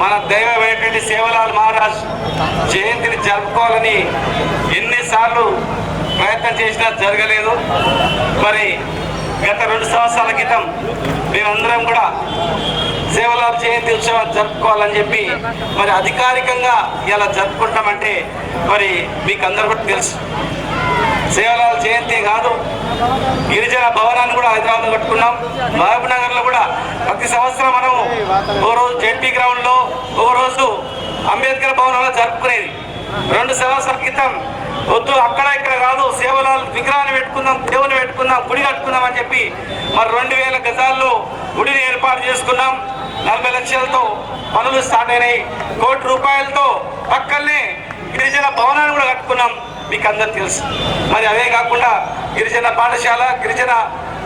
మన దైవమైనటువంటి సేవలాల్ మహారాజ్ జయంతిని జరుపుకోవాలని ఎన్నిసార్లు ప్రయత్నం చేసినా జరగలేదు. మరి గత రెండు సంవత్సరాల క్రితం మేమందరం కూడా సేవలాల్ జయంతి ఉత్సవాన్ని జరుపుకోవాలని చెప్పి మరి అధికారికంగా ఇలా జరుపుకుంటామంటే మరి మీకు అందరూ కూడా తెలుసు. సేవలాల్ జయంతి కాదు. గిరిజన భవనాన్ని కూడా హైదరాబాద్ కట్టుకున్నాం. మహబూబ్ నగర్లో కూడా ప్రతి సంవత్సరం మనం ఓ రోజు జెడ్పీ గ్రౌండ్లో ఓ రోజు అంబేద్కర్ భవనంలో జరుపుకునేది. రెండు సంవత్సరాల క్రితం వద్దు అక్కడ ఇక్కడ కాదు సేవలాల్ విగ్రహాన్ని పెట్టుకుందాం దేవుని పెట్టుకుందాం గుడి కట్టుకుందాం అని చెప్పి మరి రెండు వేల గజాల్లో గుడిని ఏర్పాటు చేసుకున్నాం. నలభై లక్షలతో పనులు స్టార్ట్ అయినాయి. కోటి రూపాయలతో పక్కనే గిరిజన భవనాన్ని కూడా కట్టుకున్నాం. మీకు అందరు తెలుసు. మరి అవే కాకుండా గిరిజన పాఠశాల గిరిజన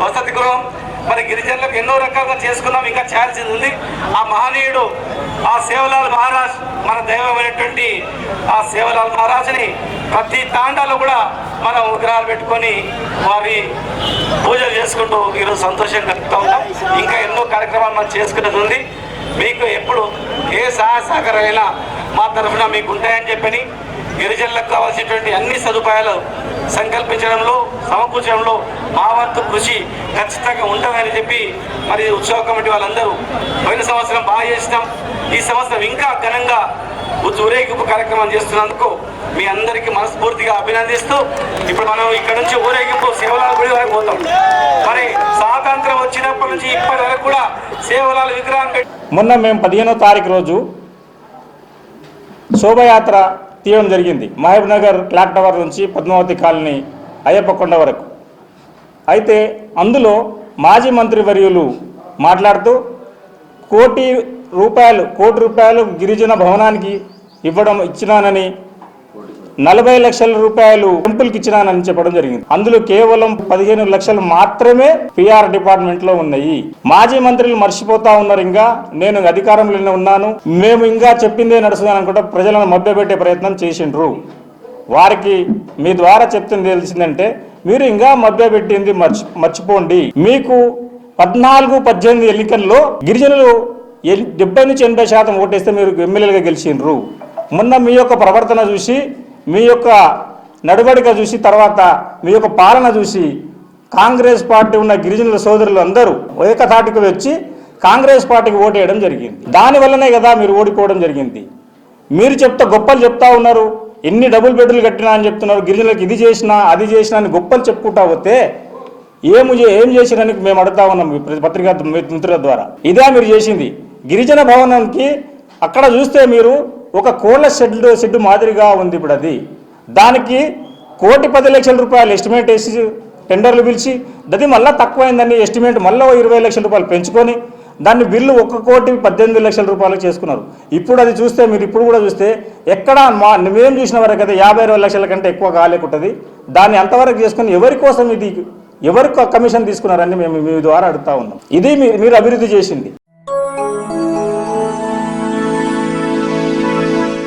వసతి గృహం మరి గిరిజనులకు ఎన్నో రకాలుగా చేసుకున్నాం. ఇంకా చేయాల్సింది ఉంది. ఆ మహనీయుడు ఆ సేవలాల్ మహారాజ్ మన దైవమైనటువంటి ఆ సేవలాల్ మహారాజ్ని ప్రతి తాండాలో కూడా మనం విగ్రహాలు పెట్టుకొని వారి పూజలు చేసుకుంటూ ఈరోజు సంతోషంగా గడుపుతా ఉన్నాం. ఇంకా ఎన్నో కార్యక్రమాలు మనం చేసుకునేది ఉంది. మీకు ఎప్పుడు ఏ సహాయ సహకారమైనా మా తరఫున మీకు ఉంటాయని చెప్పని గిరిజనులకు కావాల్సినటువంటి అన్ని సదుపాయాలు సంకల్పించడంలో సమకూర్చడంలో మా వంతు కృషి ఖచ్చితంగా ఉంటుందని చెప్పి మరి ఉత్సవ కమిటీ వాళ్ళందరూ పోయిన సంవత్సరం బాగా చేసినాం. ఈ సంవత్సరం ఇంకా ఘనంగా ఊరేగింపు కార్యక్రమం చేస్తున్నందుకు మీ అందరికీ మనస్ఫూర్తిగా అభినందిస్తూ ఇప్పుడు మనం ఇక్కడ నుంచి ఊరేగింపు సేవలాల గుడి వరకు పోతాం. మరి స్వాతంత్రం వచ్చినప్పటి నుంచి ఇప్పటి వరకు కూడా సేవలాల విగ్రహం మొన్న మేము పదిహేనో తారీఖు రోజు శోభయాత్ర తీయడం జరిగింది. మహబూబ్ నగర్ క్లాక్ టవర్ నుంచి పద్మావతి కాలనీ అయ్యప్ప కొండ వరకు. అయితే అందులో మాజీ మంత్రి వర్యులు మాట్లాడుతూ కోటి రూపాయలు కోటి రూపాయలు గిరిజన భవనానికి ఇవ్వడం ఇచ్చినానని నలభై లక్షల రూపాయలు టెంపుల్కి ఇచ్చినానని చెప్పడం జరిగింది. అందులో కేవలం పదిహేను లక్షలు మాత్రమే పిఆర్ డిపార్ట్మెంట్లో ఉన్నాయి. మాజీ మంత్రులు మర్చిపోతా ఉన్నారు ఇంకా. నేను అధికారంలోనే ఉన్నాను. మేము ఇంకా చెప్పిందే నడుస్తుందని అనుకుంటా ప్రజలను మభ్యపెట్టే ప్రయత్నం చేసిండ్రు. వారికి మీ ద్వారా చెప్తుంది తెలిసిందంటే మీరు ఇంకా మభ్యపెట్టింది మర్చి మర్చిపోండి. మీకు పద్నాలుగు పద్దెనిమిది ఎన్నికల్లో గిరిజనులు డెబ్బై నుంచి ఎనభై శాతం ఓటేస్తే మీరు ఎమ్మెల్యేలుగా గెలిచిండ్రు. మొన్న మీ యొక్క ప్రవర్తన చూసి మీ యొక్క నడవడిక చూసి తర్వాత మీ యొక్క పాలన చూసి కాంగ్రెస్ పార్టీ ఉన్న గిరిజనుల సోదరులు అందరూ ఏకతాటికి వచ్చి కాంగ్రెస్ పార్టీకి ఓటేయడం జరిగింది. దానివల్లనే కదా మీరు ఓడిపోవడం జరిగింది. మీరు చెప్తా గొప్పలు చెప్తా ఉన్నారు. ఎన్ని డబుల్ బెడ్లు కట్టినా అని చెప్తున్నారు. గిరిజనులకు ఇది చేసినా అది చేసినా అని గొప్పలు చెప్పుకుంటా పోతే ఏం చే- ఏం చేసిరని మేము అడుగుతా ఉన్నాం మీ పత్రికా మిత్రుల ద్వారా. ఇదే మీరు చేసింది. గిరిజన భవనానికి అక్కడ చూస్తే మీరు ఒక కోళ్ళ షెడ్ షెడ్ మాదిరిగా ఉంది ఇప్పుడు అది. దానికి కోటి పది లక్షల రూపాయలు ఎస్టిమేట్ వేసి టెండర్లు పిలిచి అది మళ్ళీ తక్కువైందని ఎస్టిమేట్ మళ్ళీ ఇరవై లక్షల రూపాయలు పెంచుకొని దాన్ని బిల్లు ఒక్క కోటి పద్దెనిమిది లక్షల రూపాయలు చేసుకున్నారు. ఇప్పుడు అది చూస్తే మీరు ఇప్పుడు కూడా చూస్తే ఎక్కడ మా మేము చూసిన వరకు అయితే యాభై ఇరవై లక్షల కంటే ఎక్కువ కాలేకుంటుంది. దాన్ని అంతవరకు చేసుకుని ఎవరి కోసం ఇది ఎవరికి కమిషన్ తీసుకున్నారని మేము మీ ద్వారా అడుగుతా ఉన్నాం. ఇది మీ- మీరు అభివృద్ధి చేసింది.